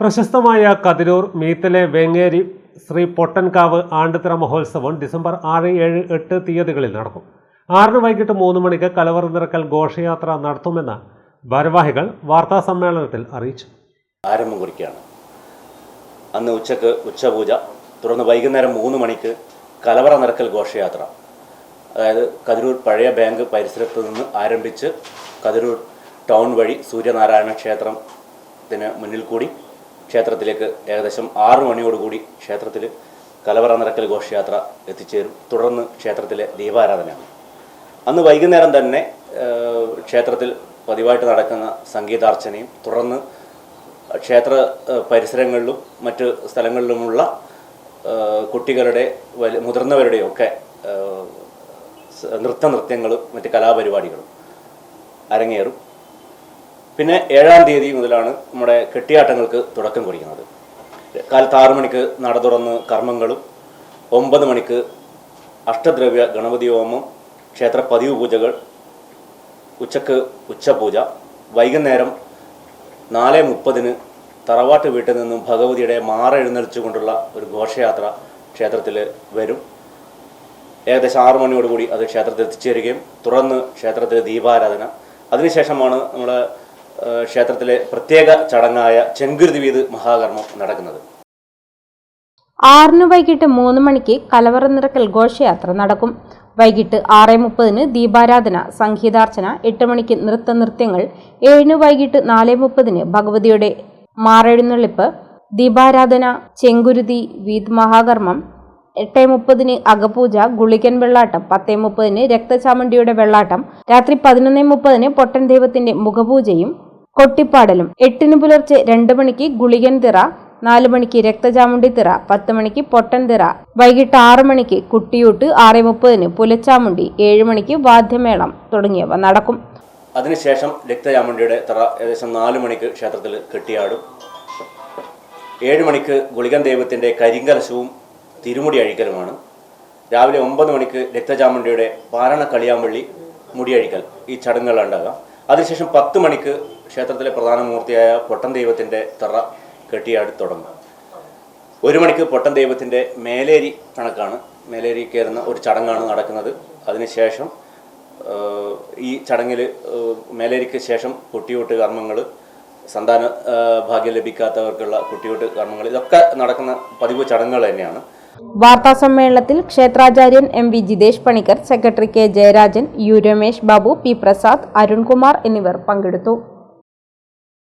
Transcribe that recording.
പ്രശസ്തമായ കതിരൂർ മീത്തലെ വേങ്ങേരി ശ്രീ പൊട്ടൻകാവ് ആണ്ടുതിറ മഹോത്സവം ഡിസംബർ ആറ് ഏഴ് എട്ട് തീയതികളിൽ നടക്കും. ആറിന് വൈകിട്ട് മൂന്ന് മണിക്ക് കലവറ നിറക്കൽ ഘോഷയാത്ര നടത്തുമെന്ന് ഭാരവാഹികൾ വാർത്താ സമ്മേളനത്തിൽ അറിയിച്ചു. ആരംഭം കുറിക്കുകയാണ്. അന്ന് ഉച്ചയ്ക്ക് ഉച്ചപൂജ തുടർന്ന് വൈകുന്നേരം മൂന്ന് മണിക്ക് കലവറ നിറക്കൽ ഘോഷയാത്ര. അതായത് കതിരൂർ പഴയ ബാങ്ക് പരിസരത്ത് നിന്ന് ആരംഭിച്ച് കതിരൂർ ടൗൺ വഴി സൂര്യനാരായണ ക്ഷേത്രത്തിന് മുന്നിൽ കൂടി ക്ഷേത്രത്തിലേക്ക് ഏകദേശം ആറു മണിയോടുകൂടി ക്ഷേത്രത്തിൽ കലവറ നിറക്കൽ ഘോഷയാത്ര എത്തിച്ചേരും. തുടർന്ന് ക്ഷേത്രത്തിലെ ദീപാരാധനയാണ് അന്ന് വൈകുന്നേരം തന്നെ ക്ഷേത്രത്തിൽ പതിവായിട്ട് നടക്കുന്ന സംഗീതാർച്ചനയും തുടർന്ന് ക്ഷേത്ര പരിസരങ്ങളിലും മറ്റ് സ്ഥലങ്ങളിലുമുള്ള കുട്ടികളുടെ വലിയ മുതിർന്നവരുടെയും ഒക്കെ ഏഹ്, സ- നൃത്തനൃത്യങ്ങളും മറ്റ് കലാപരിപാടികളും അരങ്ങേറും. പിന്നെ ഏഴാം തീയതി മുതലാണ് നമ്മുടെ കെട്ടിയാട്ടങ്ങൾക്ക് തുടക്കം കുറിക്കുന്നത്. കാലത്ത് ആറു മണിക്ക് നട തുറന്ന് കർമ്മങ്ങളും ഒമ്പത് മണിക്ക് അഷ്ടദ്രവ്യ ഗണപതി ഹോമം ക്ഷേത്ര പതിവ് പൂജകൾ ഉച്ചയ്ക്ക് ഉച്ചപൂജ വൈകുന്നേരം നാല് മുപ്പതിന് തറവാട്ട് വീട്ടിൽ നിന്നും ഭഗവതിയുടെ മാറ എഴുന്നള്ളിച്ചുകൊണ്ടുള്ള ഒരു ഘോഷയാത്ര ക്ഷേത്രത്തിൽ വരും. ഏകദേശം ആറു മണിയോടുകൂടി അത് ക്ഷേത്രത്തിൽ എത്തിച്ചേരുകയും തുടർന്ന് ക്ഷേത്രത്തിൽ ദീപാരാധന. അതിനുശേഷമാണ് നമ്മുടെ ഏഹ്, ക്ഷേത്രത്തിലെ പ്രത്യേക ചടങ്ങായ ചെങ്കുരുതി വീത് മഹാകർമ്മം നടക്കുന്നത്. ആറിന് വൈകിട്ട് മൂന്ന് മണിക്ക് കലവറ നിറക്കൽ ഘോഷയാത്ര നടക്കും. വൈകിട്ട് ആറ് മുപ്പതിന് ദീപാരാധന സംഗീതാർച്ചന എട്ട് മണിക്ക് നൃത്ത നൃത്യങ്ങൾ ഏഴിന് വൈകിട്ട് നാല് മുപ്പതിന് ഭഗവതിയുടെ മാറെഴുന്നള്ളിപ്പ് ദീപാരാധന ചെങ്കുരുതി വീത് മഹാകർമ്മം എട്ട് മുപ്പതിന് അകപൂജ ഗുളികൻ വെള്ളാട്ടം പത്ത് മുപ്പതിന് രക്തചാമുണ്ടിയുടെ വെള്ളാട്ടം രാത്രി പതിനൊന്ന് മുപ്പതിന് പൊട്ടൻ ദൈവത്തിന്റെ മുഖപൂജയും കൊട്ടിപ്പാടലും എട്ടിന് പുലർച്ചെ രണ്ട് മണിക്ക് ഗുളികൻ തിറ നാല് മണിക്ക് രക്തചാമുണ്ടി തിറ പത്ത് മണിക്ക് പൊട്ടൻ തിറ വൈകിട്ട് ആറ് മണിക്ക് കുട്ടിയൂട്ട് ആറ് മുപ്പതിന് പുലച്ചാമുണ്ടി ഏഴ് മണിക്ക് വാദ്യമേളം തുടങ്ങിയവ നടക്കും. അതിനുശേഷം രക്തചാമുണ്ടിയുടെ തറ ഏകദേശം നാല് മണിക്ക് ക്ഷേത്രത്തിൽ കെട്ടിയാടും. ഏഴ് മണിക്ക് ഗുളികൻ ദൈവത്തിന്റെ കരിങ്കലശവും തിരുമുടി അഴിക്കലുമാണ്. രാവിലെ ഒമ്പത് മണിക്ക് രക്തചാമുണ്ടിയുടെ പാരണ കളിയാമ്പള്ളി മുടിയഴിക്കൽ ഈ ചടങ്ങുകളുണ്ടാകാം അതിനുശേഷം പത്ത് മണിക്ക് ക്ഷേത്രത്തിലെ പ്രധാന മൂർത്തിയായ പൊട്ടൻ ദൈവത്തിന്റെ തറ കെട്ടിയാടി തുടങ്ങും. ഒരു മണിക്ക് പൊട്ടൻ ദൈവത്തിന്റെ മേലേരി കണക്കാണ്. മേലേരി കയറുന്ന ഒരു ചടങ്ങാണ് നടക്കുന്നത്. അതിനുശേഷം ഈ ചടങ്ങിൽ മേലേരിക്ക് ശേഷം കുട്ടിയോട്ട് കർമ്മങ്ങൾ സന്താന ഭാഗ്യം ലഭിക്കാത്തവർക്കുള്ള കുട്ടിയോട്ട് കർമ്മങ്ങൾ ഇതൊക്കെ നടക്കുന്ന പതിവ് ചടങ്ങുകൾ തന്നെയാണ്. വാർത്താ സമ്മേളനത്തിൽ ക്ഷേത്രാചാര്യൻ M V Jithesh Panicker secretary K Jayarajan U Ramesh Babu P Prasad Arunkumar എന്നിവർ പങ്കെടുത്തു.